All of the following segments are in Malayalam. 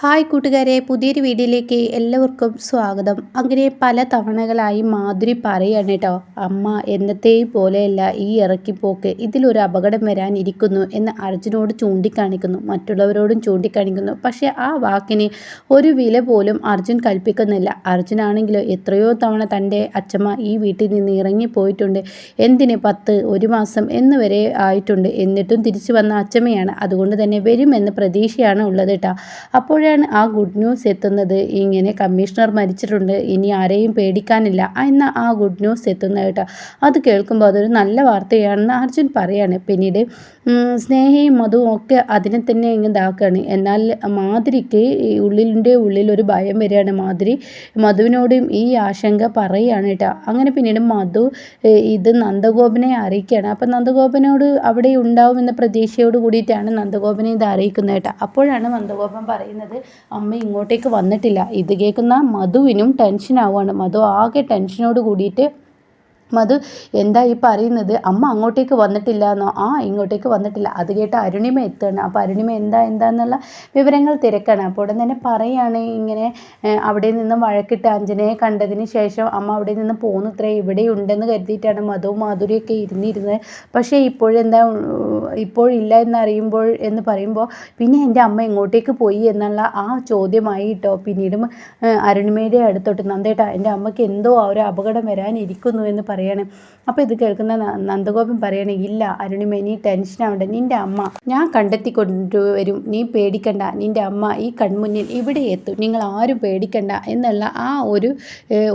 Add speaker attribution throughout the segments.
Speaker 1: ഹായ് കൂട്ടുകാരെ പുതിയൊരു വീഡിയോയിലേക്ക് എല്ലാവർക്കും സ്വാഗതം. അങ്ങനെ പല തവണകളായി മാധുരി പറയാണ് കേട്ടോ അമ്മ എന്നത്തെയും പോലെയല്ല ഈ ഇറക്കിപ്പോക്ക്. ഇതിലൊരു അപകടം വരാനിരിക്കുന്നു എന്ന് അർജുനോട് ചൂണ്ടിക്കാണിക്കുന്നു. മറ്റുള്ളവരോടും ചൂണ്ടിക്കാണിക്കുന്നു. പക്ഷേ ആ വാക്കിന് ഒരു വില പോലും അർജുൻ കൽപ്പിക്കുന്നില്ല. അർജുനാണെങ്കിലോ എത്രയോ തവണ തന്റെ അച്ഛമ്മ ഈ വീട്ടിൽ നിന്ന് ഇറങ്ങിപ്പോയിട്ടുണ്ട്. എന്തിന് പത്ത് ഒരു മാസം എന്ന് വരെ ആയിട്ടുണ്ട്. എന്നിട്ടും തിരിച്ചു വന്ന അച്ഛമ്മയാണ് അതുകൊണ്ട് തന്നെ വരുമെന്ന് പ്രതീക്ഷയാണ് ഉള്ളത് കേട്ടോ അപ്പോൾ അപ്പോഴാണ് ആ ഗുഡ് ന്യൂസ് എത്തുന്നത്? ഇങ്ങനെ കമ്മീഷണർ മരിച്ചിട്ടുണ്ട്. ഇനി ആരെയും പേടിക്കാനില്ല. എന്ന ആ ഗുഡ് ന്യൂസ് എത്തുന്ന കേട്ടോ. അത് കേൾക്കുമ്പോൾ അതൊരു നല്ല വാർത്തയാണെന്ന് അർജുൻ പറയാണ്. പിന്നീട് സ്നേഹയും മധുവും ഒക്കെ അതിനെ തന്നെ ഇങ്ങനെ ഇതാക്കുകയാണ് എന്നാൽ മാതിരിക്ക് ഉള്ളിന്റെ ഉള്ളിൽ ഒരു ഭയം വരികയാണ് മാതിരി. മധുവിനോടും ഈ ആശങ്ക പറയുകയാണ് കേട്ടോ. അങ്ങനെ പിന്നീട് മധു ഇത് നന്ദഗോപനെ അറിയിക്കുകയാണ്. അപ്പം നന്ദഗോപനോട് അവിടെ ഉണ്ടാവുമെന്ന പ്രതീക്ഷയോട് കൂടിയിട്ടാണ് നന്ദഗോപനെ ഇത് അറിയിക്കുന്നത് കേട്ടോ. അപ്പോഴാണ് നന്ദഗോപൻ പറയുന്നത് അമ്മ ഇങ്ങോട്ടേക്ക് വന്നിട്ടില്ല. ഇത് കേൾക്കുന്ന മധുവിനും ടെൻഷൻ ആവുകയാണ് മധു ആകെ ടെൻഷനോട് കൂടിയിട്ട് മധു എന്താ ഈ പറയുന്നത്? അമ്മ അങ്ങോട്ടേക്ക് വന്നിട്ടില്ല എന്നോ ആ ഇങ്ങോട്ടേക്ക് വന്നിട്ടില്ല. അത് കേട്ട് അരുണിമ എത്തുകയാണ് അപ്പോൾ അരുണിമ എന്താ എന്താന്നുള്ള വിവരങ്ങൾ തിരക്കാണ്. അപ്പോൾ ഉടൻ തന്നെ പറയുകയാണ് ഇങ്ങനെ അവിടെ നിന്ന് വഴക്കിട്ട് അഞ്ജനയെ കണ്ടതിന് ശേഷം അമ്മ അവിടെ നിന്ന് പോന്നുത്രേ ഇവിടെ ഉണ്ടെന്ന് കരുതിയിട്ടാണ് മധുവും മാധുരിയൊക്കെ ഇരുന്നിരുന്നത്. പക്ഷേ ഇപ്പോഴെന്താ ഇപ്പോഴില്ല എന്നറിയുമ്പോൾ എന്ന് പറയുമ്പോൾ പിന്നെ എന്റെ അമ്മ എങ്ങോട്ടേക്ക് പോയി എന്നുള്ള ആ ചോദ്യമായി കേട്ടോ പിന്നീടും അരുണിമയുടെ അടുത്തോട്ട് നന്ദേട്ടാ എന്റെ അമ്മയ്ക്ക് എന്തോ ആ ഒരു അപകടം വരാനിരിക്കുന്നു എന്ന് പറയാണ്. അപ്പോൾ ഇത് കേൾക്കുന്ന നന്ദഗോപൻ പറയണേ ഇല്ല അരുണിമ നീ ടെൻഷൻ ആവണ്ട. നിന്റെ അമ്മ ഞാൻ കണ്ടെത്തി കൊണ്ടുവരും നീ പേടിക്കണ്ട. നിന്റെ അമ്മ ഈ കൺമുന്നിൽ ഇവിടെ എത്തും. നിങ്ങൾ ആരും പേടിക്കണ്ട. എന്നുള്ള ആ ഒരു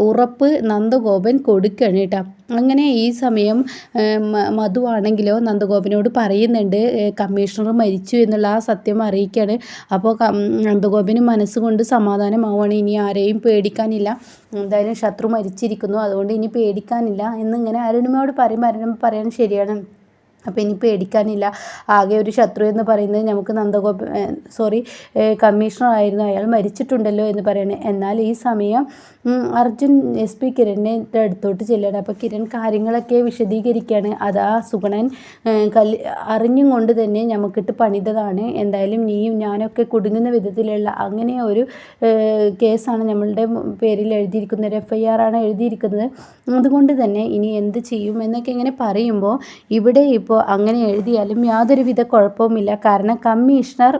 Speaker 1: ഉറപ്പ് നന്ദഗോപൻ കൊടുക്കണം കേട്ടോ. അങ്ങനെ ഈ സമയം മധുവാണെങ്കിലോ നന്ദഗോപനോട് പറയുന്നുണ്ട് കമ്മീഷണർ മരിച്ചു എന്നുള്ള ആ സത്യം അറിയിക്കുകയാണ്. അപ്പോൾ നന്ദഗോപന് മനസ്സുകൊണ്ട് സമാധാനമാവുകയാണ്. ഇനി ആരെയും പേടിക്കാനില്ല. എന്തായാലും ശത്രു മരിച്ചിരിക്കുന്നു. അതുകൊണ്ട് ഇനി പേടിക്കാനില്ല. എന്നിങ്ങനെ അരുണിമയോട് പറയുമ്പോൾ അരുണിമ പറയാൻ ശരിയാണ്. അപ്പോൾ ഇനി പേടിക്കാനില്ല ആകെ ഒരു ശത്രു എന്ന് പറയുന്നത് നമുക്ക് നന്ദഗോപ സോറി കമ്മീഷണർ ആയിരുന്നു അയാൾ മരിച്ചിട്ടുണ്ടല്ലോ എന്ന് പറയുന്നത് എന്നാൽ ഈ സമയം അർജുൻ എസ് പി കിരണിന്റെ അടുത്തോട്ട് ചെല്ലുകയാണ്. അപ്പോൾ കിരൺ കാര്യങ്ങളൊക്കെ വിശദീകരിക്കുകയാണ്. അത് സുഗണൻ കൽ അറിഞ്ഞും കൊണ്ട് തന്നെ നമുക്കിട്ട് പണിതതാണ്. എന്തായാലും നീയും ഞാനൊക്കെ കുടുങ്ങുന്ന വിധത്തിലുള്ള അങ്ങനെ ഒരു കേസാണ് നമ്മളുടെ പേരിൽ എഴുതിയിരിക്കുന്നത്. ഒരു എഫ് ഐ ആർ ആണ് എഴുതിയിരിക്കുന്നത്. അതുകൊണ്ട് തന്നെ ഇനി എന്ത് ചെയ്യും എന്നൊക്കെ ഇങ്ങനെ പറയുമ്പോൾ ഇവിടെ ഇപ്പോൾ അങ്ങനെ എഴുതിയാലും യാതൊരുവിധ കുഴപ്പവുമില്ല. കാരണം കമ്മീഷണർ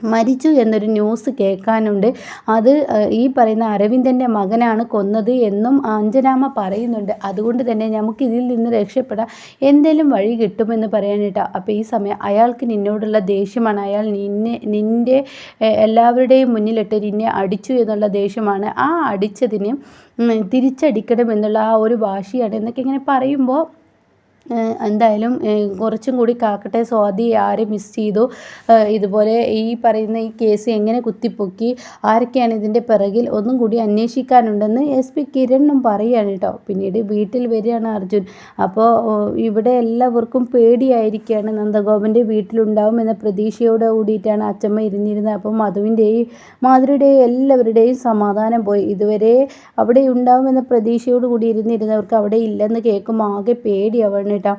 Speaker 1: മരിച്ചു എന്നൊരു ന്യൂസ് കേൾക്കാനുണ്ട്. അത് ഈ പറയുന്ന അരവിന്ദന്റെ മകനാണ് കൊന്നത് എന്നും അഞ്ജനാമ പറയുന്നുണ്ട്. അതുകൊണ്ട് തന്നെ നമുക്ക് ഇതിൽ നിന്ന് രക്ഷപ്പെടാം എന്തെങ്കിലും വഴി കിട്ടുമെന്ന് പറയാനിട്ടാ അപ്പോൾ ഈ സമയം അയാൾക്ക് നിന്നോടുള്ള ദേഷ്യമാണ്. അയാൾ നിന്നെ നിന്റെ എല്ലാവരുടെയും മുന്നിലിട്ട് നിന്നെ അടിച്ചു എന്നുള്ള ദേഷ്യമാണ്. ആ അടിച്ചതിന് തിരിച്ചടിക്കണം എന്നുള്ള ആ ഒരു വാശിയാണ് എന്നൊക്കെ ഇങ്ങനെ പറയുമ്പോൾ എന്തായാലും കുറച്ചും കൂടി കാക്കട്ടെ. സ്വാതി ആരെ മിസ് ചെയ്തു. ഇതുപോലെ ഈ പറയുന്ന ഈ കേസ് എങ്ങനെ കുത്തിപ്പൊക്കി ആരൊക്കെയാണ് ഇതിന്റെ പിറകിൽ ഒന്നും കൂടി അന്വേഷിക്കാനുണ്ടെന്ന് എസ് പി കിരണും പറയുകയാണ് കേട്ടോ. പിന്നീട് വീട്ടിൽ വരികയാണ് അർജുൻ. അപ്പോൾ ഇവിടെ എല്ലാവർക്കും പേടിയായിരിക്കുകയാണ് നന്ദഗോപന്റെ വീട്ടിലുണ്ടാവും എന്ന പ്രതീക്ഷയോട് കൂടിയിട്ടാണ് അച്ഛമ്മ ഇരുന്നിരുന്നത്. അപ്പോൾ മധുവിന്റെയും മാധുരിയുടെയും എല്ലാവരുടെയും സമാധാനം പോയി. ഇതുവരെ അവിടെ ഉണ്ടാവുമെന്ന പ്രതീക്ഷയോട് കൂടി ഇരുന്നിരുന്നവർക്ക് അവിടെ ഇല്ലെന്ന് കേൾക്കുമ്പോൾ ആകെ പേടിയാവണം കേട്ടോ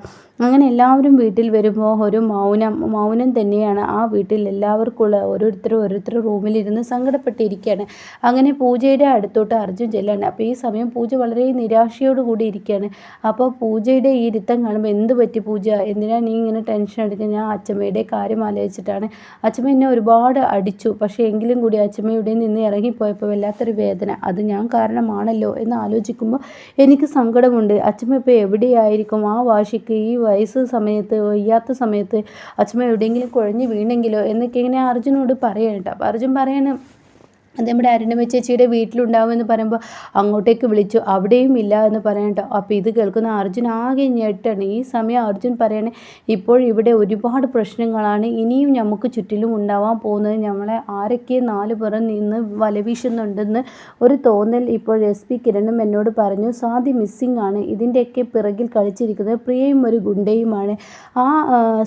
Speaker 1: അങ്ങനെ എല്ലാവരും വീട്ടിൽ വരുമ്പോൾ ഒരു മൗനം മൗനം തന്നെയാണ് ആ വീട്ടിൽ എല്ലാവർക്കുള്ള ഓരോരുത്തരും ഓരോരുത്തർ റൂമിലിരുന്ന് സങ്കടപ്പെട്ടിരിക്കുകയാണ് അങ്ങനെ പൂജയുടെ അടുത്തോട്ട് അർജുൻ ചെല്ലാണ്. അപ്പോൾ ഈ സമയം പൂജ വളരെ നിരാശയോട് കൂടി ഇരിക്കുകയാണ് അപ്പോൾ പൂജയുടെ ഈ ഇരുത്തം കാണുമ്പോൾ എന്ത് പറ്റി പൂജ? എന്തിനാണ് നീ ഇങ്ങനെ ടെൻഷൻ എടുക്കുന്നത് ഞാൻ അച്ഛമ്മയുടെ കാര്യം ആലോചിച്ചിട്ടാണ്. അച്ഛമ്മ എന്നെ ഒരുപാട് അടിച്ചു. പക്ഷേ എങ്കിലും കൂടി അച്ഛമ്മയുടെ നിന്ന് ഇറങ്ങിപ്പോയപ്പോൾ വല്ലാത്തൊരു വേദന. അത് ഞാൻ കാരണമാണല്ലോ എന്ന് ആലോചിക്കുമ്പോൾ എനിക്ക് സങ്കടമുണ്ട്. അച്ഛമ്മ ഇപ്പോൾ എവിടെയായിരിക്കും? ആ വാശിക്ക് ഈ വയസ്സ് സമയത്ത് വയ്യാത്ത സമയത്ത് അച്ഛമ്മ എവിടെയെങ്കിലും കുഴഞ്ഞു വീണെങ്കിലോ എന്നൊക്കെ ഇങ്ങനെ അർജുനോട് പറയാൻ കേട്ടോ. അപ്പോൾ അർജുൻ പറയാണ് അത് നമ്മുടെ അരുണിമ ചേച്ചിയുടെ വീട്ടിലുണ്ടാവുമെന്ന് പറയുമ്പോൾ അങ്ങോട്ടേക്ക് വിളിച്ചു. അവിടെയും ഇല്ല എന്ന് പറയണ്ട അപ്പോൾ ഇത് കേൾക്കുന്ന അർജുൻ ആകെ ഞെട്ടാണ്. ഈ സമയം അർജുൻ പറയണേ ഇപ്പോൾ ഇവിടെ ഒരുപാട് പ്രശ്നങ്ങളാണ്. ഇനിയും നമുക്ക് ചുറ്റിലും ഉണ്ടാവാൻ പോകുന്നത് നമ്മളെ ആരൊക്കെ നാല് പുറം നിന്ന് വലവീശുന്നുണ്ടെന്ന് ഒരു തോന്നൽ ഇപ്പോൾ എസ് പി കിരണും എന്നോട് പറഞ്ഞു. സാദി മിസ്സിംഗ് ആണ്. ഇതിന്റെയൊക്കെ പിറകിൽ കളിച്ചിരിക്കുന്നത് പ്രിയയും ഒരു ഗുണ്ടയുമാണ്. ആ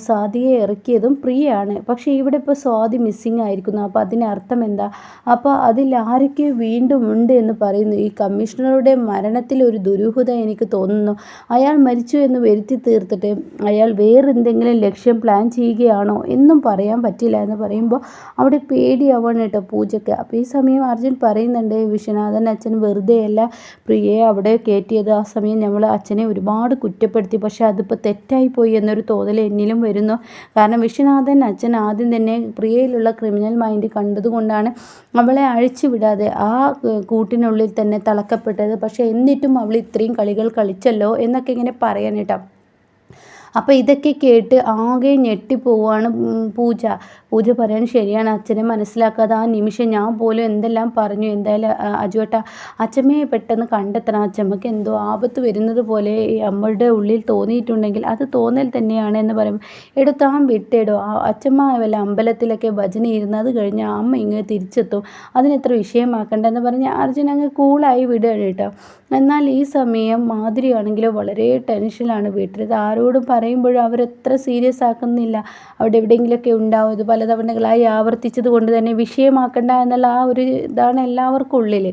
Speaker 1: സാദിയെ ഇറക്കിയതും പ്രിയയാണ്. പക്ഷേ ഇവിടെ ഇപ്പോൾ സ്വാതി മിസ്സിംഗ് ആയിരിക്കുന്നു. അപ്പോൾ അതിനർത്ഥം എന്താ? അപ്പോൾ അതിൽ ആരൊക്കെ വീണ്ടും ഉണ്ട് എന്ന് പറയുന്നു. ഈ കമ്മീഷണറുടെ മരണത്തിൽ ഒരു ദുരൂഹത എനിക്ക് തോന്നുന്നു. അയാൾ മരിച്ചു എന്ന് വരുത്തി തീർത്തിട്ട് അയാൾ വേറെന്തെങ്കിലും ലക്ഷ്യം പ്ലാൻ ചെയ്യുകയാണോ എന്നും പറയാൻ പറ്റില്ല എന്ന് പറയുമ്പോൾ അവിടെ പേടിയാവാണ് കേട്ടോ പൂജയ്ക്ക്. അപ്പോൾ ഈ സമയം അർജുൻ പറയുന്നുണ്ട് വിശ്വനാഥൻ അച്ഛൻ വെറുതെ അല്ല പ്രിയയെ അവിടെ കയറ്റിയത്. ആ സമയം നമ്മൾ അച്ഛനെ ഒരുപാട് കുറ്റപ്പെടുത്തി. പക്ഷേ അതിപ്പോൾ തെറ്റായി പോയി എന്നൊരു തോന്നൽ എന്നിലും വരുന്നു. കാരണം വിശ്വനാഥൻ അച്ഛൻ ആദ്യം തന്നെ പ്രിയയിലുള്ള ക്രിമിനൽ മൈൻഡ് കണ്ടതുകൊണ്ടാണ് അവളെ അഴിച്ചുവിടാതെ ആ കൂട്ടിനുള്ളിൽ തന്നെ തളക്കപ്പെട്ടത്. പക്ഷേ എന്നിട്ടും അവൾ ഇത്രയും കളികൾ കളിച്ചല്ലോ എന്നൊക്കെ ഇങ്ങനെ പറയാൻ അപ്പോൾ ഇതൊക്കെ കേട്ട് ആകെ ഞെട്ടിപ്പോവാണ് പൂജ. പൂജ പറയാൻ ശരിയാണ്. അച്ഛനെ മനസ്സിലാക്കാതെ ആ നിമിഷം ഞാൻ പോലും എന്തെല്ലാം പറഞ്ഞു എന്തായാലും അജുവേട്ട അച്ഛമ്മയെ പെട്ടെന്ന് കണ്ടെത്തണം. അച്ഛമ്മക്ക് എന്തോ ആപത്ത് വരുന്നത് പോലെ അമ്മയുടെ ഉള്ളിൽ തോന്നിയിട്ടുണ്ടെങ്കിൽ അത് തോന്നൽ തന്നെയാണ് എന്ന് പറയും. എടോ താൻ വിട്ടേടോ. അച്ഛമ്മ വല്ല അമ്പലത്തിലൊക്കെ ഭജന ഇരുന്നത് കഴിഞ്ഞ് അമ്മ ഇങ്ങനെ തിരിച്ചെത്തും. അതിനെത്ര വിഷയമാക്കണ്ടെന്ന് പറഞ്ഞ് അർജുൻ അങ്ങ് കൂളായി വിടുകയാണ് കേട്ടോ. എന്നാൽ ഈ സമയം മാധുരിയാണെങ്കിലോ വളരെ ടെൻഷനിലാണ് വീട്ടിൽ. ആരോടും പറയുമ്പോഴും അവരത്ര സീരിയസ് ആക്കുന്നില്ല. അവിടെ എവിടെയെങ്കിലുമൊക്കെ ഉണ്ടാവും. ഇത് പലതവണകളായി ആവർത്തിച്ചത് കൊണ്ട് തന്നെ വിഷയമാക്കണ്ട എന്നുള്ള ആ ഒരു ഇതാണ് എല്ലാവർക്കും ഉള്ളിൽ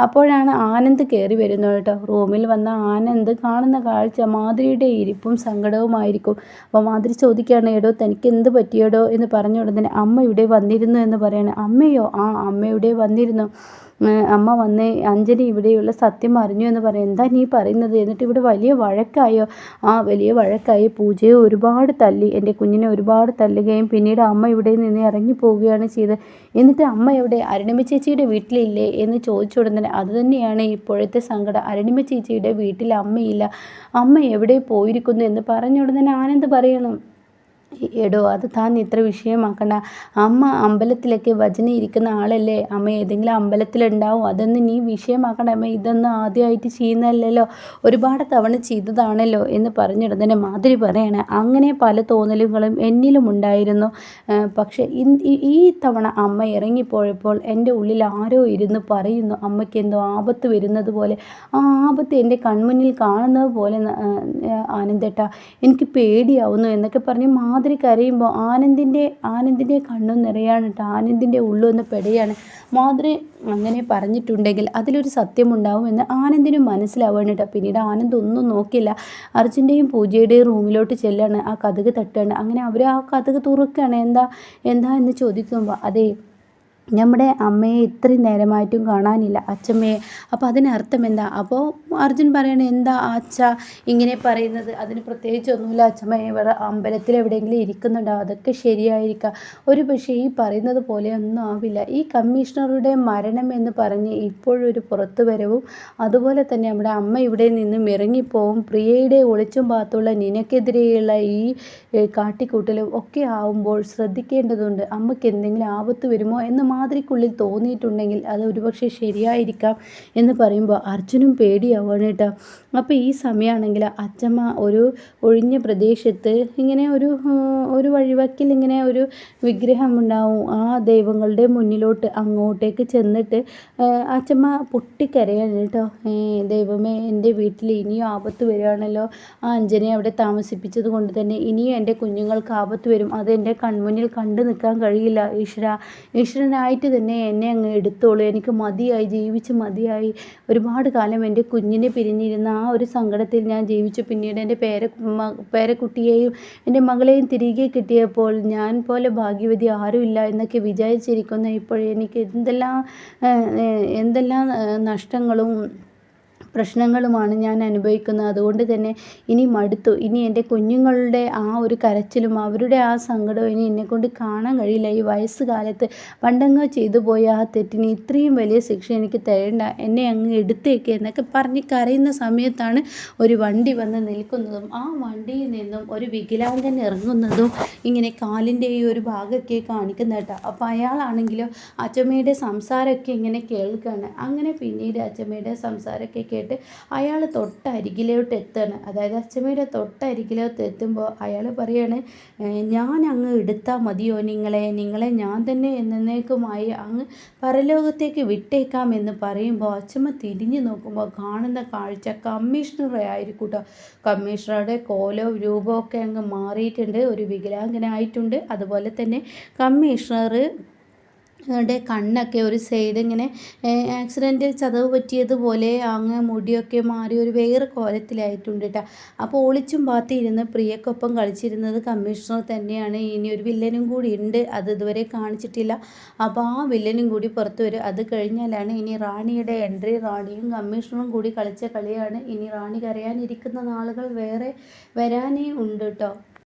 Speaker 1: അപ്പോഴാണ് ആനന്ദ് കയറി വരുന്നത് കേട്ടോ. റൂമിൽ വന്ന ആനന്ദ് കാണുന്ന കാഴ്ച മാധുരിയുടെ ഇരിപ്പും സങ്കടവുമായിരിക്കും. അപ്പോൾ മാധുരി ചോദിക്കുകയാണ് എടോ തനിക്ക് എന്ത് പറ്റിയടോ? എന്ന് പറഞ്ഞ ഉടനെ അമ്മ ഇവിടെ വന്നിരുന്നു എന്ന് പറയാണ്. അമ്മയോ? ആ അമ്മ ഇവിടെ വന്നിരുന്നു. അമ്മ വന്ന് അഞ്ജലി ഇവിടെയുള്ള സത്യം അറിഞ്ഞു എന്ന് പറയും. എന്താ നീ പറയുന്നത്? എന്നിട്ട് ഇവിടെ വലിയ വഴക്കായോ? ആ വലിയ വഴക്കായി പൂജയെ ഒരുപാട് തല്ലി എന്റെ കുഞ്ഞിനെ ഒരുപാട് തല്ലുകയും പിന്നീട് അമ്മ ഇവിടെ നിന്ന് ഇറങ്ങി പോവുകയാണ് ചെയ്തത്. എന്നിട്ട് അമ്മ എവിടെ? അരുണിമ ചേച്ചിയുടെ വീട്ടിലില്ലേ? എന്ന് ചോദിച്ച ഉടനെ അത് തന്നെയാണ് ഇപ്പോഴത്തെ സങ്കടം. അരുണിമ ചേച്ചിയുടെ വീട്ടിൽ അമ്മയില്ല. അമ്മ എവിടെ പോയിരിക്കുന്നു എന്ന് പറഞ്ഞ ഉടനെ ആനന്ദ് പറയണം. എടോ അത് താൻ ഇത്ര വിഷയമാക്കണ്ട. അമ്മ അമ്പലത്തിലൊക്കെ ഭജന ഇരിക്കുന്ന ആളല്ലേ? അമ്മ ഏതെങ്കിലും അമ്പലത്തിലുണ്ടാവും. അതൊന്നും നീ വിഷയമാക്കണ്ട. അമ്മ ഇതൊന്നും ആദ്യമായിട്ട് ചെയ്യുന്നതല്ലല്ലോ. ഒരുപാട് തവണ ചെയ്തതാണല്ലോ എന്ന് പറഞ്ഞിടുന്നതിന് മാതിരി പറയണേ. അങ്ങനെ പല തോന്നലുകളും എന്നിലും ഉണ്ടായിരുന്നു. പക്ഷേ ഈ തവണ അമ്മ ഇറങ്ങിപ്പോയപ്പോൾ എന്റെ ഉള്ളിൽ ആരോ ഇരുന്ന് പറയുന്നു അമ്മയ്ക്ക് എന്തോ ആപത്ത് വരുന്നത് പോലെ. ആ ആപത്ത് എന്റെ കൺമുന്നിൽ കാണുന്നത് പോലെ ആനന്ദേട്ട. എനിക്ക് പേടിയാവുന്നു എന്നൊക്കെ പറഞ്ഞ് മാതിരി മാധുരി കരയുമ്പോൾ ആനന്ദിന്റെ ആനന്ദിന്റെ കണ്ണും നിറയാണ് കേട്ടോ ആനന്ദിന്റെ ഉള്ളൊന്ന് പെടുകയാണ് മാധുരി അങ്ങനെ പറഞ്ഞിട്ടുണ്ടെങ്കിൽ അതിലൊരു സത്യമുണ്ടാവുമെന്ന് ആനന്ദിന് മനസ്സിലാവുകയാണ് കേട്ടോ പിന്നീട് ആനന്ദ് ഒന്നും നോക്കില്ല. അർജുന്റെയും പൂജയുടെയും റൂമിലോട്ട് ചെല്ലാണ്. ആ കഥക് തട്ടുകയാണ് അങ്ങനെ അവർ ആ കഥക് തുറക്കുകയാണ് എന്താ എന്താ എന്ന് ചോദിക്കുമ്പോൾ അതെ നമ്മുടെ അമ്മയെ ഇത്രയും നേരമായിട്ടും കാണാനില്ല അച്ഛമ്മയെ. അപ്പോൾ അതിനർത്ഥം എന്താ? അപ്പോൾ അർജുൻ പറയണ എന്താ ആച്ച ഇങ്ങനെ പറയുന്നത്? അതിന് പ്രത്യേകിച്ച് ഒന്നുമില്ല. അച്ഛമ്മ ഇവിടെ അമ്പലത്തിൽ എവിടെയെങ്കിലും ഇരിക്കുന്നുണ്ടാവും അതൊക്കെ ശരിയായിരിക്കാം. ഒരു പക്ഷേ ഈ പറയുന്നത് പോലെ ഒന്നും ആവില്ല. ഈ കമ്മീഷണറുടെ മരണം എന്ന് പറഞ്ഞ് ഇപ്പോഴൊരു പുറത്തു വരവും അതുപോലെ തന്നെ നമ്മുടെ അമ്മ ഇവിടെ നിന്നും ഇറങ്ങിപ്പോവും. പ്രിയയുടെ ഒളിച്ചും പാത്തുള്ള നിനക്കെതിരെയുള്ള ഈ കാട്ടിക്കൂട്ടലും ഒക്കെ ആവുമ്പോൾ ശ്രദ്ധിക്കേണ്ടതുണ്ട്. അമ്മയ്ക്ക് എന്തെങ്കിലും ആപത്ത് വരുമോ എന്ന് മാതിരിക്കുള്ളിൽ തോന്നിയിട്ടുണ്ടെങ്കിൽ അത് ഒരുപക്ഷെ ശരിയായിരിക്കാം എന്ന് പറയുമ്പോൾ അർജുനും പേടിയാവുകയാണ് കേട്ടോ. അപ്പോൾ ഈ സമയമാണെങ്കിൽ അച്ചമ്മ ഒരു ഒഴിഞ്ഞ പ്രദേശത്ത് ഇങ്ങനെ ഒരു ഒരു വഴിവക്കിൽ ഇങ്ങനെ ഒരു വിഗ്രഹം ഉണ്ടാവും. ആ ദൈവങ്ങളുടെ മുന്നിലോട്ട് അങ്ങോട്ടേക്ക് ചെന്നിട്ട് അച്ചമ്മ പൊട്ടിക്കരയാണ് കേട്ടോ. ദൈവമേ എന്റെ വീട്ടിൽ ഇനിയും ആപത്ത് വരികയാണല്ലോ. ആ അഞ്ജനെ അവിടെ താമസിപ്പിച്ചത് കൊണ്ട് തന്നെ ഇനിയും എന്റെ കുഞ്ഞുങ്ങൾക്ക് ആപത്ത് വരും. അത് എന്റെ കൺമുന്നിൽ കണ്ടു നിൽക്കാൻ കഴിയില്ല ഈശ്വര. ഈശ്വരനായ ആയിട്ട് തന്നെ എന്നെ അങ്ങ് എടുത്തോളൂ. എനിക്ക് മതിയായി ജീവിച്ച് മതിയായി. ഒരുപാട് കാലം എന്റെ കുഞ്ഞിനെ പിരിഞ്ഞിരുന്ന ആ ഒരു സങ്കടത്തിൽ ഞാൻ ജീവിച്ചു. പിന്നീട് എന്റെ പേര പേരക്കുട്ടിയെയും എന്റെ മകളെയും തിരികെ കിട്ടിയപ്പോൾ ഞാൻ പോലെ ഭാഗ്യവതി ആരുമില്ല എന്നൊക്കെ വിചാരിച്ചിരിക്കുന്ന ഇപ്പോഴെനിക്ക് എന്തെല്ലാം എന്തെല്ലാം നഷ്ടങ്ങളും പ്രശ്നങ്ങളുമാണ് ഞാൻ അനുഭവിക്കുന്നത്. അതുകൊണ്ട് തന്നെ ഇനി മടുത്തു. ഇനി എന്റെ കുഞ്ഞുങ്ങളുടെ ആ ഒരു കരച്ചിലും അവരുടെ ആ സങ്കടവും ഇനി എന്നെക്കൊണ്ട് കാണാൻ കഴിയില്ല. ഈ വയസ്സുകാലത്ത് പണ്ടങ്ങ് ചെയ്തു പോയ ആ തെറ്റിന് ഇത്രയും വലിയ ശിക്ഷ എനിക്ക് തരേണ്ട എന്നെ അങ്ങ് എടുത്തേക്ക് എന്നൊക്കെ പറഞ്ഞ് കരയുന്ന സമയത്താണ് ഒരു വണ്ടി വന്ന് നിൽക്കുന്നതും ആ വണ്ടിയിൽ നിന്നും ഒരു വികലാംഗൻ ഇറങ്ങുന്നതും ഇങ്ങനെ കാലിന്റെ ഈ ഒരു ഭാഗമൊക്കെ കാണിക്കുന്ന കേട്ടോ. അപ്പോൾ അയാളാണെങ്കിലോ അച്ചമ്മയുടെ സംസാരമൊക്കെ ഇങ്ങനെ കേൾക്കുകയാണ്. അങ്ങനെ പിന്നീട് അച്ചമ്മയുടെ സംസാരമൊക്കെ കേട്ട് ആയിട്ട് അയാൾ തൊട്ടരികിലോട്ട് എത്താണ്. അതായത് അച്ഛമ്മയുടെ തൊട്ടരികിലോട്ട് എത്തുമ്പോൾ അയാൾ പറയാണ് ഞാൻ അങ്ങ് എടുത്താൽ മതിയോ നിങ്ങളെ? നിങ്ങളെ ഞാൻ തന്നെ എന്നേക്കുമായി അങ്ങ് പരലോകത്തേക്ക് വിട്ടേക്കാം എന്ന് പറയുമ്പോൾ അച്ഛമ്മ തിരിഞ്ഞു നോക്കുമ്പോൾ കാണുന്ന കാഴ്ച കമ്മീഷണറെ ആയിരിക്കും കമ്മീഷണറുടെ കോലോ രൂപമൊക്കെ അങ്ങ് മാറിയിട്ടുണ്ട്. ഒരു വികലാംഗനായിട്ടുണ്ട്. അതുപോലെ തന്നെ കമ്മീഷണർ അതുകൊണ്ട് കണ്ണൊക്കെ ഒരു സൈഡ് ഇങ്ങനെ ആക്സിഡന്റ് ചതവ് പറ്റിയതുപോലെ അങ്ങ് മുടിയൊക്കെ മാറി ഒരു വേറെ കോലത്തിലായിട്ടുണ്ട് കേട്ടോ അപ്പോൾ ഒളിച്ചും പാത്തിരുന്ന് പ്രിയക്കൊപ്പം കളിച്ചിരുന്നത് കമ്മീഷണർ തന്നെയാണ്. ഇനി ഒരു വില്ലനും കൂടി ഉണ്ട്. അത് ഇതുവരെ കാണിച്ചിട്ടില്ല. അപ്പോൾ ആ വില്ലനും കൂടി പുറത്തു വരും. അത് കഴിഞ്ഞാലാണ് ഇനി റാണിയുടെ എൻട്രി റാണിയും കമ്മീഷണറും കൂടി കളിച്ച കളിയാണ്. ഇനി റാണി കരയാനിരിക്കുന്ന നാളുകൾ വേറെ വരാനേ ഉണ്ട് കേട്ടോ